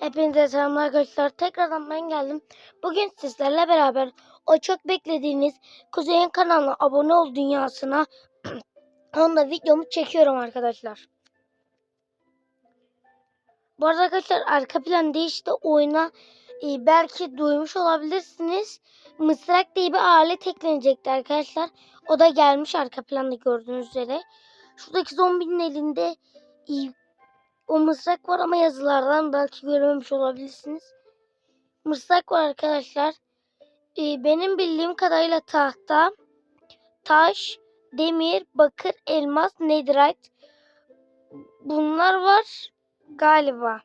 Hepinize selamlar arkadaşlar. Tekrardan ben geldim. Bugün sizlerle beraber o çok beklediğiniz Kuzey'in kanalına abone ol dünyasına onunla videomu çekiyorum arkadaşlar. Bu arada arkadaşlar arka plan değişti. Oyuna e, belki duymuş olabilirsiniz. Mısrak diye bir alet eklenecekti arkadaşlar. O da gelmiş arka planda gördüğünüz üzere. Şuradaki zombinin elinde e, o mızrak var ama yazılardan belki görememiş olabilirsiniz. Mızrak var arkadaşlar. Ee, benim bildiğim kadarıyla tahta, taş, demir, bakır, elmas, netherite bunlar var galiba.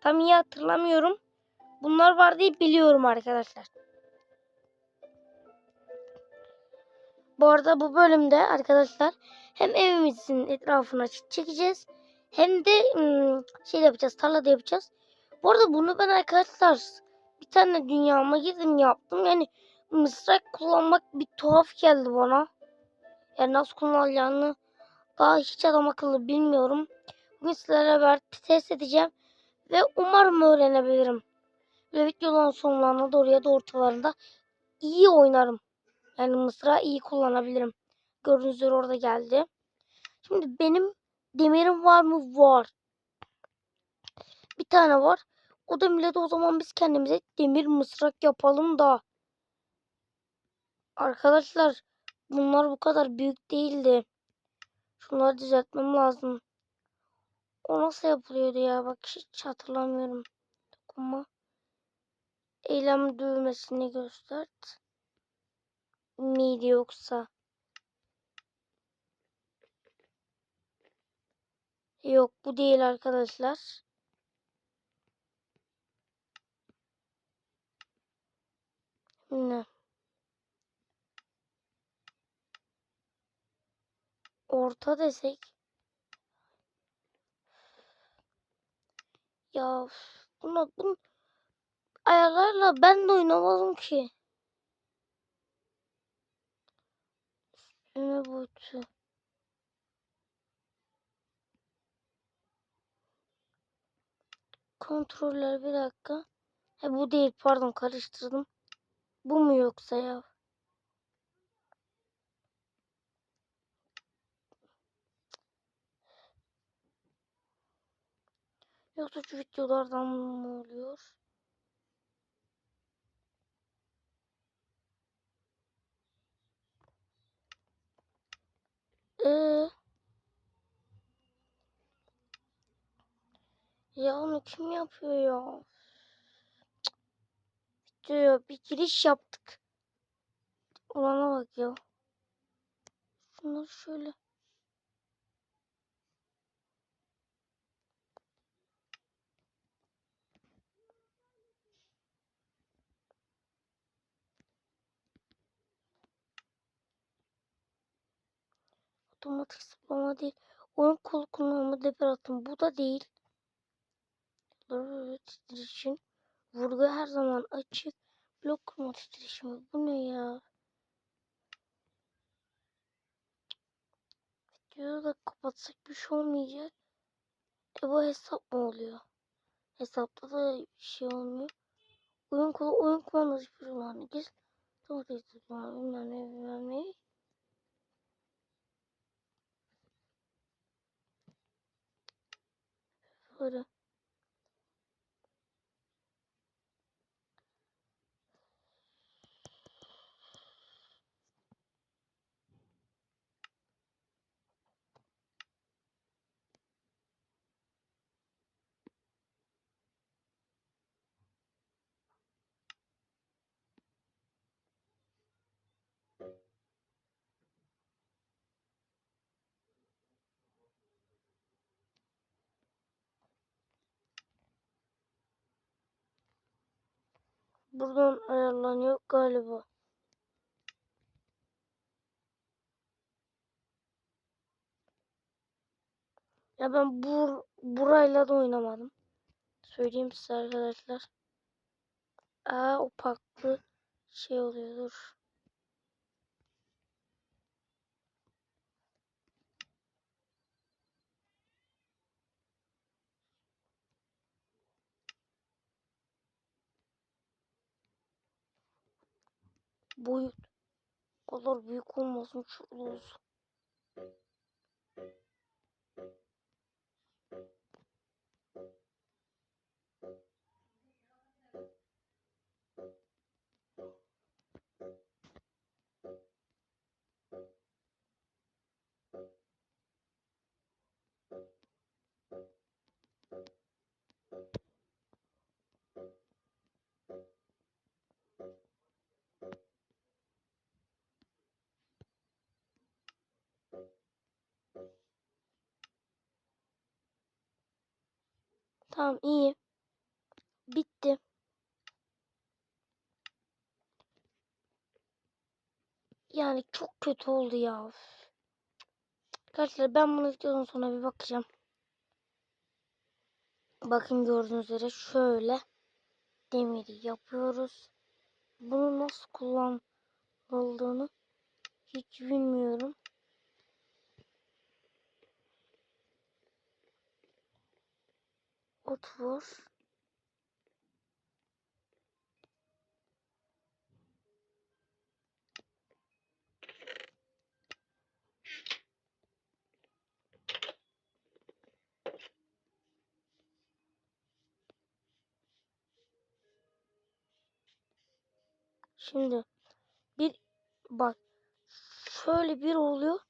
Tam iyi hatırlamıyorum. Bunlar var diye biliyorum arkadaşlar. Bu arada bu bölümde arkadaşlar hem evimizin etrafına çekeceğiz hem de şey yapacağız, tarla da yapacağız. Bu arada bunu ben arkadaşlar bir tane dünyama girdim yaptım. Yani mısrak kullanmak bir tuhaf geldi bana. Yani nasıl kullanacağını daha hiç adam akıllı bilmiyorum. Bugün sizlerle beraber test edeceğim. Ve umarım öğrenebilirim. Ve videonun sonlarına doğru ya da ortalarında iyi oynarım. Yani mısrağı iyi kullanabilirim. Gördüğünüz üzere orada geldi. Şimdi benim Demirim var mı? Var. Bir tane var. O demirle de o zaman biz kendimize demir mısrak yapalım da. Arkadaşlar bunlar bu kadar büyük değildi. Şunları düzeltmem lazım. O nasıl yapılıyordu ya? Bak hiç hatırlamıyorum. Dokunma. Eylem düğmesini göstert. Miydi yoksa? Yok bu değil arkadaşlar. Ne? Orta desek. Ya buna bun ayarlarla ben de oynamadım ki. Üstüne boyutu. Kontroller bir dakika. He bu değil pardon karıştırdım. Bu mu yoksa ya? Yoksa şu videolardan mı oluyor? Ee, ya onu kim yapıyor ya? Videoya bir giriş yaptık. Olana bak ya. Şunları şöyle. Otomatik zıplama değil. Oyun kolu kullanımı deper atım. Bu da değil. Titreşim. Vurgu her zaman açık. Blok kurma titreşimi. Bu ne ya? Videoyu da kapatsak bir şey olmayacak. E bu hesap mı oluyor? Hesapta da bir şey olmuyor. Oyun kolu oyun kumandası bir olan gir. Doğru bilmem ne bilmem ne. Böyle. Buradan ayarlanıyor galiba. Ya ben bur burayla da oynamadım. Söyleyeyim size arkadaşlar. Aa o farklı şey oluyor dur. boyu o kadar büyük olmasın şurada olsun. Tamam iyi. Bitti. Yani çok kötü oldu ya. Arkadaşlar ben bunu videodan sonra bir bakacağım. Bakın gördüğünüz üzere şöyle demiri yapıyoruz. Bunu nasıl kullanıldığını hiç bilmiyorum. Ot. Şimdi bir bak şöyle bir oluyor.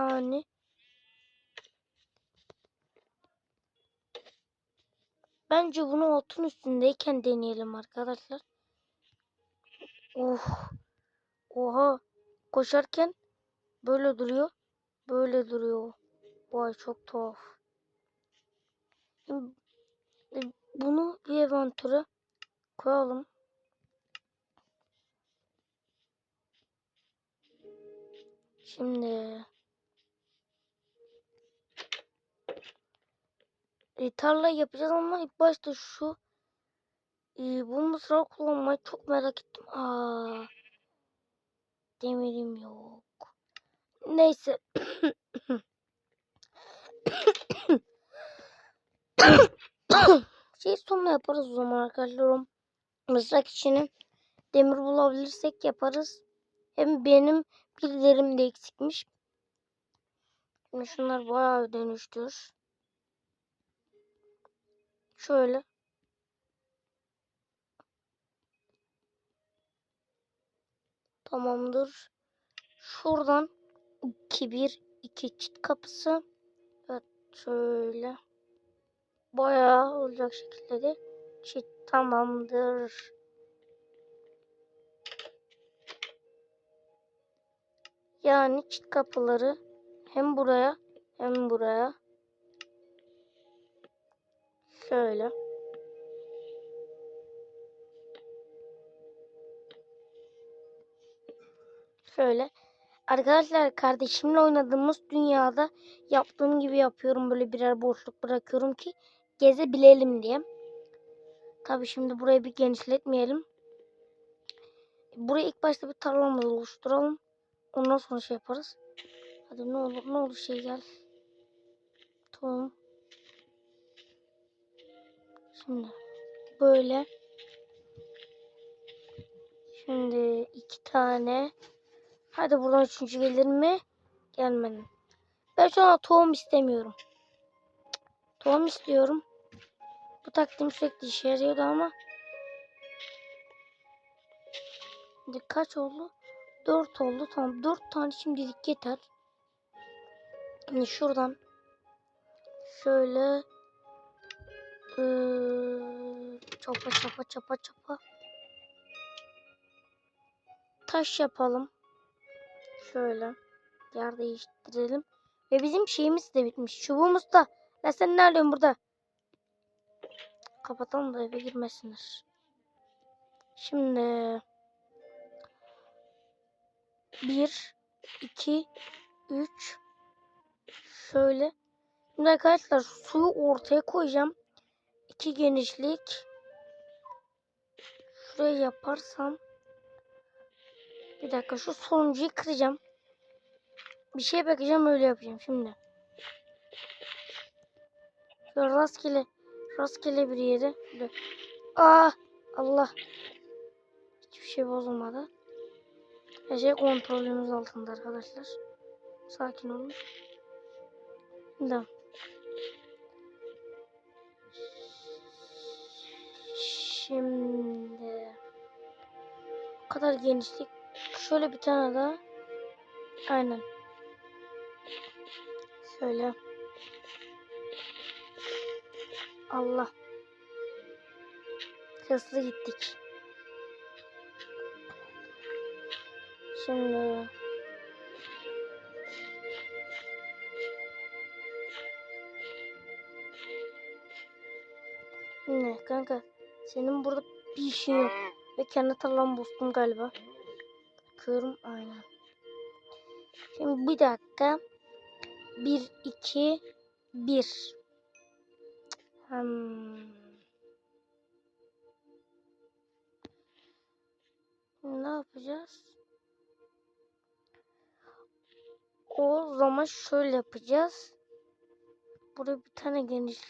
Yani bence bunu otun üstündeyken deneyelim arkadaşlar. Oh. Oha. Koşarken böyle duruyor. Böyle duruyor. Vay çok tuhaf. E, Bunu bir evantöre koyalım. Şimdi e, tarla yapacağız ama ilk başta şu e, bu mısra kullanmayı çok merak ettim. Aa, demirim yok. Neyse. şey sonuna yaparız o zaman arkadaşlar. O mızrak işini demir bulabilirsek yaparız. Hem benim bilgilerim de eksikmiş. Şimdi şunlar bayağı dönüştür. Şöyle. Tamamdır. Şuradan 2 1 2 çift kapısı. Evet şöyle. Bayağı olacak şekilde de çift tamamdır. Yani çift kapıları hem buraya hem buraya şöyle. Şöyle. Arkadaşlar kardeşimle oynadığımız dünyada yaptığım gibi yapıyorum. Böyle birer boşluk bırakıyorum ki gezebilelim diye. Tabi şimdi burayı bir genişletmeyelim. Burayı ilk başta bir tarlamızı oluşturalım. Ondan sonra şey yaparız. Hadi ne olur ne olur şey gel. Tamam. Şimdi böyle. Şimdi iki tane. Hadi buradan üçüncü gelir mi? Gelmedi. Ben şu an tohum istemiyorum. Tohum istiyorum. Bu taktiğim sürekli işe yarıyordu ama. Şimdi kaç oldu? 4 oldu. Tamam 4 tane şimdilik yeter. Şimdi şuradan şöyle çapa çapa çapa çapa taş yapalım. Şöyle yer değiştirelim. Ve bizim şeyimiz de bitmiş. Çubuğumuz da. La sen ne arıyorsun burada? Kapatalım da eve girmesinler. Şimdi bir, iki, üç. Şöyle. Şimdi arkadaşlar suyu ortaya koyacağım. İki genişlik. şuraya yaparsam bir dakika şu sonuncuyu kıracağım. Bir şey bakacağım öyle yapacağım şimdi. Şöyle rastgele rastgele bir yere. Böyle. Aa Allah. Hiçbir şey bozulmadı. Her şey kontrolümüz altında arkadaşlar. Sakin olun. Şimdi. Şimdi. Bu kadar genişlik. Şöyle bir tane daha. Aynen. Şöyle. Allah. Hızlı gittik. Şimdi ne kanka senin burada bir işin yok ve kendi tarlamı bozdum galiba. Bakıyorum aynen. Şimdi bir dakika. Bir, iki, bir. Hmm. Ne yapacağız? O zaman şöyle yapacağız. Buraya bir tane geniş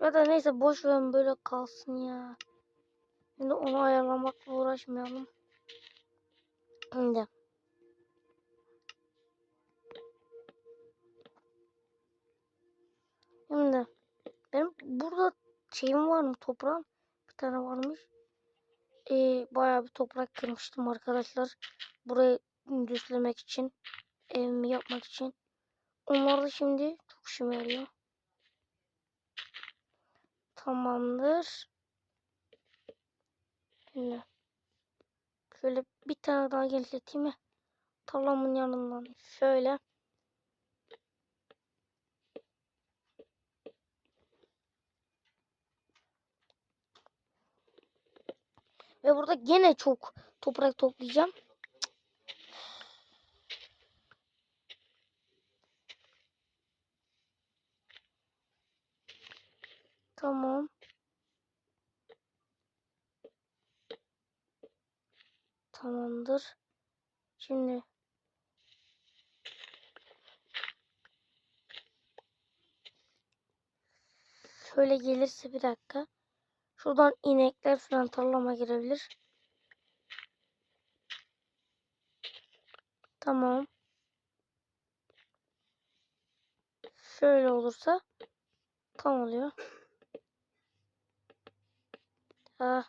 ya da neyse boş verin böyle kalsın ya. Şimdi onu ayarlamakla uğraşmayalım. Şimdi. Şimdi benim burada şeyim var mı toprağım? Bir tane varmış. Ee, bayağı bir toprak kırmıştım arkadaşlar. Burayı düzlemek için. Evimi yapmak için. Onlar da şimdi çok işime yarıyor. Tamamdır. Şimdi şöyle bir tane daha genişleteyim mi? Tarlamın yanından şöyle. Ve burada gene çok toprak toplayacağım. Tamam. Tamamdır. Şimdi şöyle gelirse bir dakika. Şuradan inekler falan tarlama girebilir. Tamam. Şöyle olursa tam oluyor. Ah.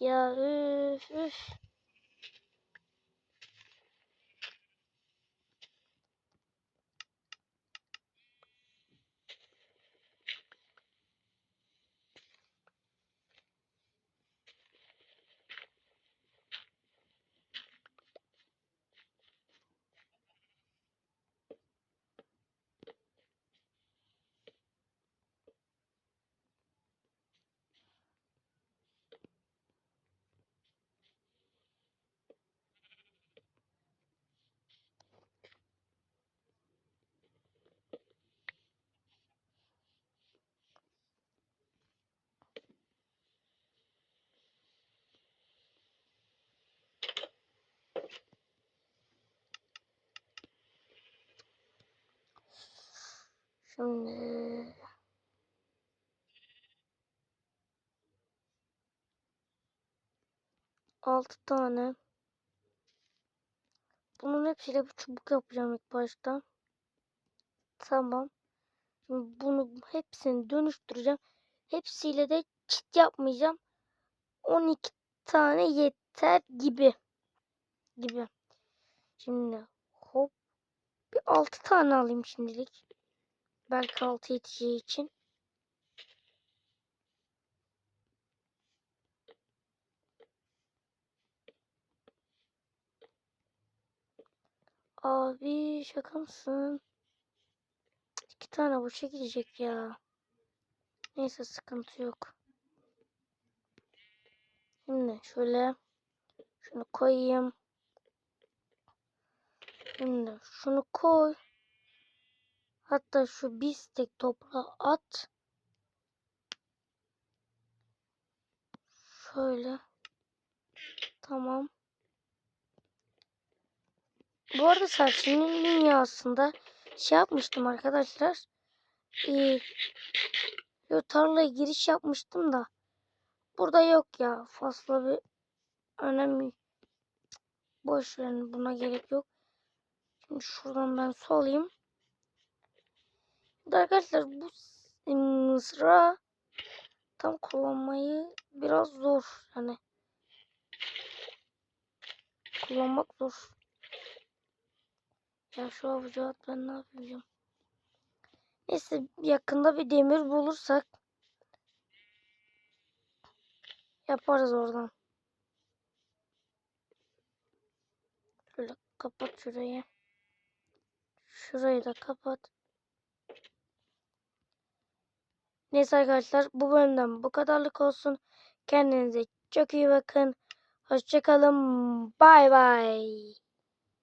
Üf üf. Şimdi altı tane. Bunun hepsiyle bir çubuk yapacağım ilk başta. Tamam. Şimdi bunu hepsini dönüştüreceğim. Hepsiyle de çit yapmayacağım. 12 tane yeter gibi. Gibi. Şimdi hop. Bir 6 tane alayım şimdilik. Belki 6 yeteceği için. Abi şaka mısın? İki tane boşa gidecek ya. Neyse sıkıntı yok. Şimdi şöyle şunu koyayım. Şimdi şunu koy. Hatta şu bistek toprağı at. Şöyle. Tamam. Bu arada saçının dünyasında şey yapmıştım arkadaşlar. Ee, tarlaya giriş yapmıştım da. Burada yok ya. Fazla bir önemli. Boş verin buna gerek yok. Şimdi şuradan ben su alayım. Şimdi arkadaşlar bu mızrağı tam kullanmayı biraz zor. Yani kullanmak zor. Ya şu avucu ben ne yapacağım? Neyse yakında bir demir bulursak yaparız oradan. Şöyle kapat şurayı. Şurayı da kapat. Neyse arkadaşlar bu bölümden bu kadarlık olsun. Kendinize çok iyi bakın. Hoşçakalın. Bay bay.